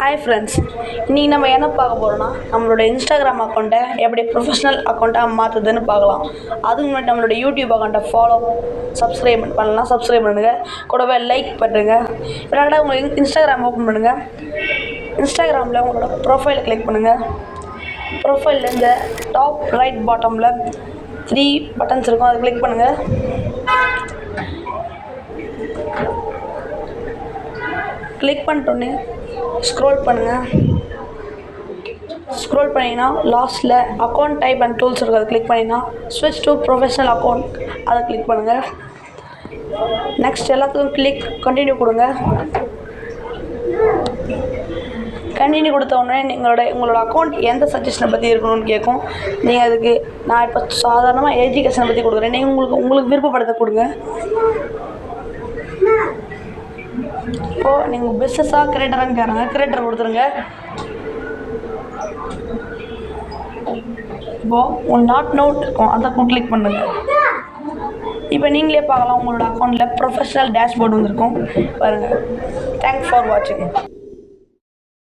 Hi friends இன்றைக்கி நம்ம என்ன பார்க்க போகிறோம்னா நம்மளோட இன்ஸ்டாகிராம் அக்கௌண்ட்டை எப்படி ப்ரொஃபஷ்னல் அக்கௌண்ட்டாக மாற்றுதுன்னு பார்க்கலாம். அதுக்கு முன்னாடி நம்மளோட யூடியூப் அக்கௌண்ட்டை ஃபாலோ சப்ஸ்கிரைப் பண்ணலாம். சப்ஸ்கிரைப் பண்ணுங்கள் கூடவே லைக் பண்ணுங்க. விளையாட உங்கள் இன்ஸ்டாகிராம் ஓப்பன் பண்ணுங்கள் இன்ஸ்டாகிராமில் உங்களோட ப்ரொஃபைலை கிளிக் பண்ணுங்கள் ப்ரொஃபைலில் இந்த டாப் ரைட் பாட்டமில் த்ரீ பட்டன்ஸ் இருக்கும். அதை கிளிக் பண்ணுங்கள் கிளிக் பண்ணிட்டோன்னே ஸ்க்ரோல் பண்ணுங்கள் ஸ்க்ரோல் பண்ணிங்கன்னா லாஸ்ட்டில் அக்கௌண்ட் டைப் அண்ட் டூல்ஸ் இருக்குது அதை கிளிக் பண்ணிங்கன்னா ஸ்விட்ச் டு ப்ரொஃபஷனல் அக்கௌண்ட் அதை கிளிக் பண்ணுங்கள் நெக்ஸ்ட் எல்லாத்துக்கும் கிளிக் கண்டினியூ கொடுங்க. கண்டினியூ கொடுத்த உடனே நீங்களோட உங்களோட அக்கௌண்ட் எந்த சஜஷனை பற்றி இருக்கணும்னு கேட்கும் நீங்கள் அதுக்கு நான் இப்போ சாதாரணமாக எஜுகேஷனை பற்றி கொடுக்குறேன். நீங்கள் உங்களுக்கு உங்களுக்கு விருப்பப்படுத்த கொடுங்க. இப்போது நீங்கள் பிஸ்னஸாக கிரியேட்டரான்னு கேட்குறாங்க கிரியேட்டர் கொடுத்துருங்க. இப்போது உங்கள் நாட் நோட் இருக்கும். அதை கிளிக் பண்ணுங்கள் இப்போ நீங்களே பார்க்கலாம் உங்களோட அக்கௌண்ட்டில் ப்ரொஃபஷனல் டேஷ்போர்டு வந்துருக்கும் பாருங்கள் தேங்க்ஸ் ஃபார் வாட்சிங்